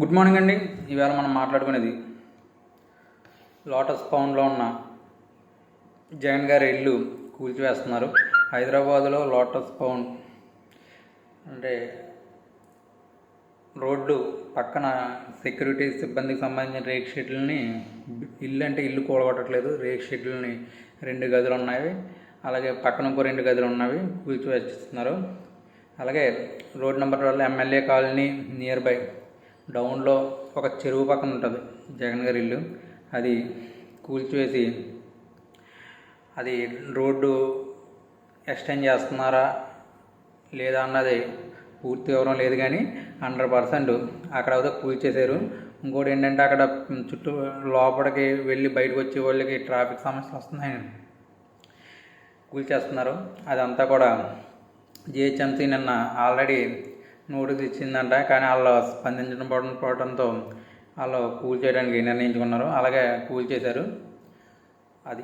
Good morning అండి. ఈవేళ మనం మాట్లాడుకునేది లోటస్ పౌండ్లో ఉన్న జగన్ గారి ఇల్లు కూల్చివేస్తున్నారు. హైదరాబాదులో లోటస్ పౌండ్ అంటే రోడ్డు పక్కన సెక్యూరిటీ సిబ్బందికి సంబంధించిన రేక్ షెడ్లని ఇల్లు అంటే ఇల్లు కూడగొట్టట్లేదు రేక్ షెడ్లని రెండు గదులు ఉన్నాయి. అలాగే పక్కన ఇంకో రెండు గదులు ఉన్నవి కూల్చివేస్తున్నారు. అలాగే road number twelve MLA colony near by డౌన్లో ఒక చెరువు పక్కన ఉంటుంది జగన్ గారి ఇల్లు. అది కూల్చివేసి అది రోడ్డు ఎక్స్టెండ్ చేస్తున్నారా లేదా అన్నది పూర్తి వివరం లేదు కానీ హండ్రెడ్ పర్సెంట్ అక్కడ అయితే కూల్చేశారు. ఇంకోటి ఏంటంటే అక్కడ చుట్టూ లోపలికి వెళ్ళి బయటకు వచ్చే వాళ్ళకి ట్రాఫిక్ సమస్యలు వస్తున్నాయి. కూల్చేస్తున్నారు. అదంతా కూడా జిహెచ్ఎంసీ నిన్న ఆల్రెడీ నోటీస్ ఇచ్చిందంట కానీ వాళ్ళు స్పందించడం పోవడంతో వాళ్ళు కూల్ చేయడానికి నిర్ణయించుకున్నారు. అలాగే కూల్ చేశారు. అది.